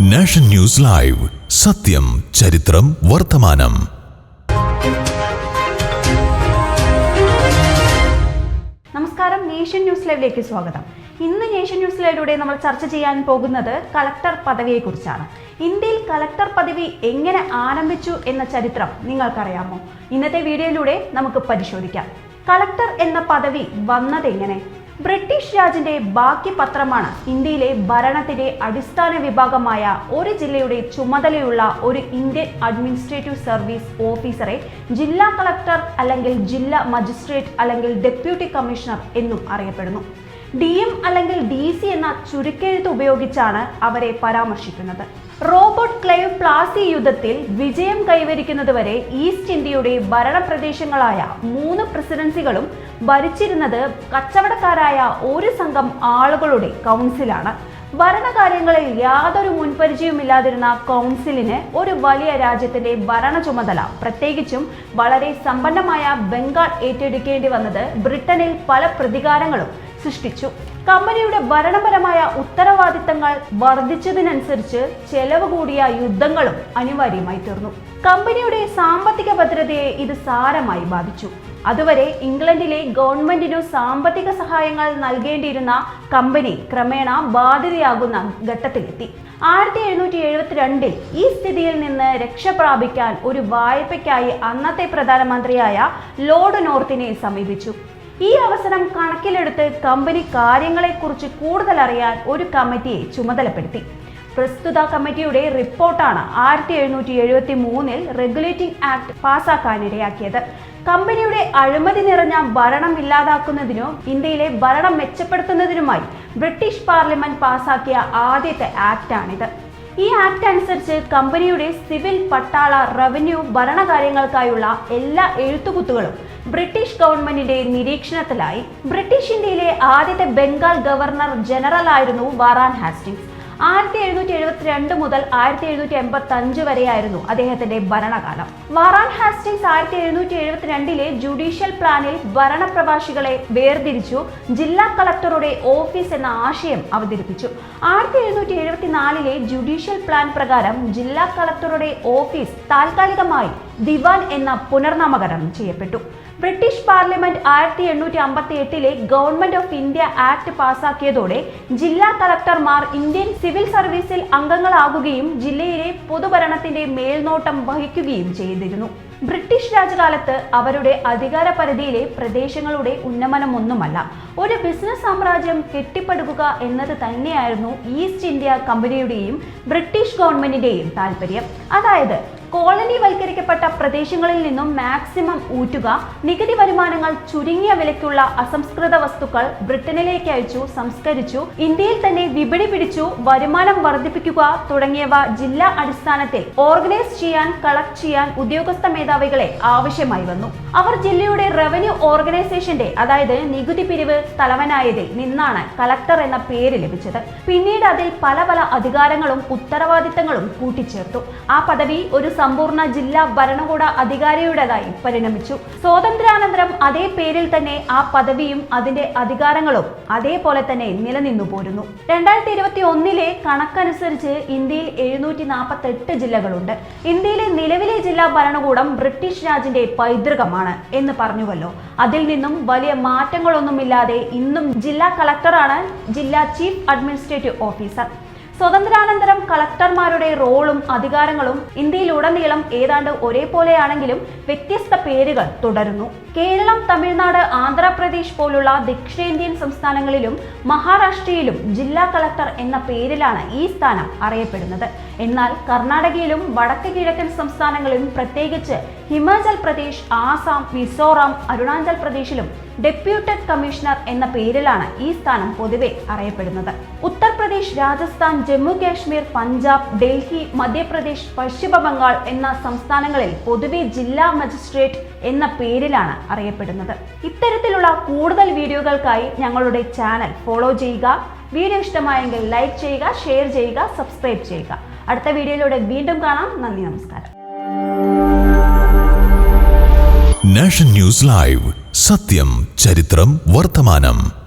Nation news live. സത്യം ചരിത്രം വർത്തമാനം. നമസ്കാരം നേഷൻ ന്യൂസ് ലൈവിലേക്ക് സ്വാഗതം. ഇന്ന് നേഷൻ ന്യൂസ് ലൈവിലൂടെ നമ്മൾ ചർച്ച ചെയ്യാൻ പോകുന്നത് കളക്ടർ പദവിയെക്കുറിച്ചാണ്. ഇന്ത്യയിൽ കളക്ടർ പദവി എങ്ങനെ ആരംഭിച്ചു എന്ന ചരിത്രം നിങ്ങൾക്കറിയാമോ? ഇന്നത്തെ വീഡിയോയിലൂടെ നമുക്ക് പരിശോധിക്കാം. കളക്ടർ എന്ന പദവി വന്നതെങ്ങനെ ബ്രിട്ടീഷ് രാജിന്റെ ബാക്കി പത്രമാണ് ഇന്ത്യയിലെ ഭരണത്തിന്റെ അടിസ്ഥാന വിഭാഗമായ ഒരു ജില്ലയുടെ ചുമതലയുള്ള ഒരു ഇന്ത്യൻ അഡ്മിനിസ്ട്രേറ്റീവ് സർവീസ് ഓഫീസറെ ജില്ലാ കളക്ടർ അല്ലെങ്കിൽ ജില്ലാ മജിസ്ട്രേറ്റ് അല്ലെങ്കിൽ ഡെപ്യൂട്ടി കമ്മീഷണർ എന്നും അറിയപ്പെടുന്നു. ഡി എം അല്ലെങ്കിൽ ഡി സി എന്ന ചുരുക്കെഴുത്ത് ഉപയോഗിച്ചാണ് അവരെ പരാമർശിക്കുന്നത്. റോബോട്ട് ക്ലൈവ് പ്ലാസി യുദ്ധത്തിൽ വിജയം കൈവരിക്കുന്നതുവരെ ഈസ്റ്റ് ഇന്ത്യയുടെ ഭരണപ്രദേശങ്ങളായ മൂന്ന് പ്രസിഡൻസികളും ഭരിച്ചിരുന്നത് കച്ചവടക്കാരായ ഒരു സംഘം ആളുകളുടെ കൗൺസിലാണ്. ഭരണകാര്യങ്ങളിൽ യാതൊരു മുൻപരിചയവുമില്ലാതിരുന്ന കൗൺസിലിന് ഒരു വലിയ രാജ്യത്തിന്റെ ഭരണ ചുമതല. പ്രത്യേകിച്ചും വളരെ സമ്പന്നമായ ബംഗാൾ ഏറ്റെടുക്കേണ്ടി വന്നത് ബ്രിട്ടനിൽ പല പ്രതികാരങ്ങളും സൃഷ്ടിച്ചു. കമ്പനിയുടെ ഭരണപരമായ ഉത്തരവാദിത്തങ്ങൾ വർദ്ധിച്ചതിനനുസരിച്ച് ചെലവ് കൂടിയ യുദ്ധങ്ങളും അനിവാര്യമായി തീർന്നു. കമ്പനിയുടെ സാമ്പത്തിക ഭദ്രതയെ ഇത് സാരമായി ബാധിച്ചു. അതുവരെ ഇംഗ്ലണ്ടിലെ ഗവൺമെന്റിനു സാമ്പത്തിക സഹായങ്ങൾ നൽകേണ്ടിയിരുന്ന കമ്പനി ക്രമേണ ബാധിതയാകുന്ന ഘട്ടത്തിലെത്തി. ആയിരത്തി എഴുന്നൂറ്റി എഴുപത്തിരണ്ടിൽ ഈ സ്ഥിതിയിൽ നിന്ന് രക്ഷപ്രാപിക്കാൻ ഒരു വായ്പയ്ക്കായി അന്നത്തെ പ്രധാനമന്ത്രിയായ ലോർഡ് നോർത്തിനെ സമീപിച്ചു. ഈ അവസരം കണക്കിലെടുത്ത് കമ്പനി കാര്യങ്ങളെക്കുറിച്ച് കൂടുതൽ അറിയാൻ ഒരു കമ്മിറ്റിയെ ചുമതലപ്പെടുത്തി. പ്രസ്തുത കമ്മിറ്റിയുടെ റിപ്പോർട്ടാണ് ആയിരത്തി എഴുന്നൂറ്റി എഴുപത്തി മൂന്നിൽ റെഗുലേറ്റിംഗ് ആക്ട് പാസാക്കാനിടയാക്കിയത്. കമ്പനിയുടെ അഴിമതി നിറഞ്ഞ ഭരണം ഇല്ലാതാക്കുന്നതിനോ ഇന്ത്യയിലെ ഭരണം മെച്ചപ്പെടുത്തുന്നതിനുമായി ബ്രിട്ടീഷ് പാർലമെന്റ് പാസാക്കിയ ആദ്യത്തെ ആക്ടാണിത് ഈ ആക്ട് അനുസരിച്ച് കമ്പനിയുടെ സിവിൽ പട്ടാള റവന്യൂ ഭരണകാര്യങ്ങൾക്കായുള്ള എല്ലാ എഴുത്തുകുത്തുകളും ബ്രിട്ടീഷ് ഗവൺമെന്റിന്റെ നിരീക്ഷണത്തിലായി ബ്രിട്ടീഷ് ഇന്ത്യയിലെ ആദ്യത്തെ ബംഗാൾ ഗവർണർ ജനറൽ ആയിരുന്നു വറാൻ ഹാസ്റ്റിംഗ്സ്. ആയിരത്തി എഴുന്നൂറ്റി എഴുപത്തിരണ്ട് മുതൽ ആയിരത്തി എഴുന്നൂറ്റി എൺപത്തി അഞ്ച് വരെയായിരുന്നു അദ്ദേഹത്തിന്റെ ഭരണകാലം. വറാൻ ഹാസ്റ്റിംഗ്സ് ആയിരത്തി എഴുന്നൂറ്റി എഴുപത്തിരണ്ടിലെ ജുഡീഷ്യൽ പ്ലാനിൽ ഭരണപ്രവാസികളെ വേർതിരിച്ചു ജില്ലാ കളക്ടറുടെ ഓഫീസ് എന്ന ആശയം അവതരിപ്പിച്ചു. ആയിരത്തി എഴുന്നൂറ്റി എഴുപത്തിനാലിലെ ജുഡീഷ്യൽ പ്ലാൻ പ്രകാരം ജില്ലാ കളക്ടറുടെ ഓഫീസ് താൽക്കാലികമായി ദിവാൻ എന്ന പുനർനാമകരണം ചെയ്യപ്പെട്ടു. ബ്രിട്ടീഷ് പാർലമെന്റ് ആയിരത്തി എണ്ണൂറ്റി അമ്പത്തി എട്ടിലെ ഗവൺമെന്റ് ഓഫ് ഇന്ത്യ ആക്ട് പാസാക്കിയതോടെ ജില്ലാ കളക്ടർമാർ ഇന്ത്യൻ സിവിൽ സർവീസിൽ അംഗങ്ങളാകുകയും ജില്ലയിലെ പൊതുഭരണത്തിന്റെ മേൽനോട്ടം വഹിക്കുകയും ചെയ്തിരുന്നു. ബ്രിട്ടീഷ് രാജകാലത്ത് അവരുടെ അധികാര പരിധിയിലെ പ്രദേശങ്ങളുടെ ഉന്നമനമൊന്നുമല്ല. ഒരു ബിസിനസ് സാമ്രാജ്യം കെട്ടിപ്പടുക്കുക എന്നത് തന്നെയായിരുന്നു ഈസ്റ്റ് ഇന്ത്യ കമ്പനിയുടെയും ബ്രിട്ടീഷ് ഗവൺമെന്റിന്റെയും താല്പര്യം അതായത് കോളനി വൽക്കരിക്കപ്പെട്ട പ്രദേശങ്ങളിൽ നിന്നും മാക്സിമം ഊറ്റുക നികുതി വരുമാനങ്ങൾ ചുരുങ്ങിയ വിലയ്ക്കുള്ള അസംസ്കൃത വസ്തുക്കൾ ബ്രിട്ടനിലേക്ക് അയച്ചു സംസ്കരിച്ചു ഇന്ത്യയിൽ തന്നെ വിപണി പിടിച്ചു വരുമാനം വർദ്ധിപ്പിക്കുക തുടങ്ങിയവ ജില്ലാ അടിസ്ഥാനത്തിൽ ഓർഗനൈസ് ചെയ്യാൻ കളക്ട് ചെയ്യാൻ ഉദ്യോഗസ്ഥ മേധാവികളെ ആവശ്യമായി വന്നു. അവർ ജില്ലയുടെ റവന്യൂ ഓർഗനൈസേഷന്റെ അതായത് നികുതി പിരിവ് തലവനായതിൽ നിന്നാണ് കളക്ടർ എന്ന പേര് ലഭിച്ചത്. പിന്നീട് അതിൽ പല പല അധികാരങ്ങളും ഉത്തരവാദിത്തങ്ങളും കൂട്ടിച്ചേർത്തു. ആ പദവി ഒരു സമ്പൂർണ ജില്ലാ ഭരണകൂട അധികാരിയുടേതായി പരിണമിച്ചു. സ്വാതന്ത്ര്യാനന്തരം അതേ പേരിൽ തന്നെ ആ പദവിയും അതിന്റെ അധികാരങ്ങളും അതേപോലെ തന്നെ നിലനിന്നു പോരുന്നു. രണ്ടായിരത്തി ഇരുപത്തി ഒന്നിലെ കണക്കനുസരിച്ച് ഇന്ത്യയിൽ എഴുന്നൂറ്റി നാൽപ്പത്തി എട്ട് ജില്ലകളുണ്ട്. ഇന്ത്യയിലെ നിലവിലെ ജില്ലാ ഭരണകൂടം ബ്രിട്ടീഷ് രാജിന്റെ പൈതൃകമാണ് എന്ന് പറഞ്ഞുവല്ലോ. അതിൽ നിന്നും വലിയ മാറ്റങ്ങളൊന്നുമില്ലാതെ ഇന്നും ജില്ലാ കളക്ടറാണ് ജില്ലാ ചീഫ് അഡ്മിനിസ്ട്രേറ്റീവ് ഓഫീസർ. സ്വതന്ത്രാനന്തരം കളക്ടർമാരുടെ റോളും അധികാരങ്ങളും ഇന്ത്യയിലുടനീളം ഏതാണ്ട് ഒരേപോലെയാണെങ്കിലും വ്യത്യസ്ത പേരുകൾ തുടരുന്നു. കേരളം തമിഴ്നാട് ആന്ധ്രാപ്രദേശ് പോലുള്ള ദക്ഷിണേന്ത്യൻ സംസ്ഥാനങ്ങളിലും മഹാരാഷ്ട്രയിലും ജില്ലാ കളക്ടർ എന്ന പേരിലാണ് ഈ സ്ഥാനം അറിയപ്പെടുന്നത്. എന്നാൽ കർണാടകയിലും വടക്ക് കിഴക്കൻ സംസ്ഥാനങ്ങളിലും പ്രത്യേകിച്ച് ഹിമാചൽ പ്രദേശ് ആസാം മിസോറാം അരുണാചൽ പ്രദേശിലും ഡെപ്യൂട്ടഡ് കമ്മീഷണർ എന്ന പേരിലാണ് ഈ സ്ഥാനം പൊതുവെ അറിയപ്പെടുന്നത്. ഉത്തർപ്രദേശ് രാജസ്ഥാൻ ജമ്മു കാശ്മീർ പഞ്ചാബ് ഡൽഹി മധ്യപ്രദേശ് പശ്ചിമ ബംഗാൾ എന്ന സംസ്ഥാനങ്ങളിൽ പൊതുവെ ജില്ലാ മജിസ്ട്രേറ്റ് എന്ന പേരിലാണ് അറിയപ്പെടുന്നത്. ഇത്തരത്തിലുള്ള കൂടുതൽ വീഡിയോകൾക്കായി ഞങ്ങളുടെ ചാനൽ ഫോളോ ചെയ്യുക. വീഡിയോ ഇഷ്ടമായെങ്കിൽ ലൈക്ക് ചെയ്യുക ഷെയർ ചെയ്യുക സബ്സ്ക്രൈബ് ചെയ്യുക. അടുത്ത വീഡിയോയിലൂടെ വീണ്ടും കാണാം. നന്ദി നമസ്കാരം. Nation news live. സത്യം ചരിത്രം വർത്തമാനം.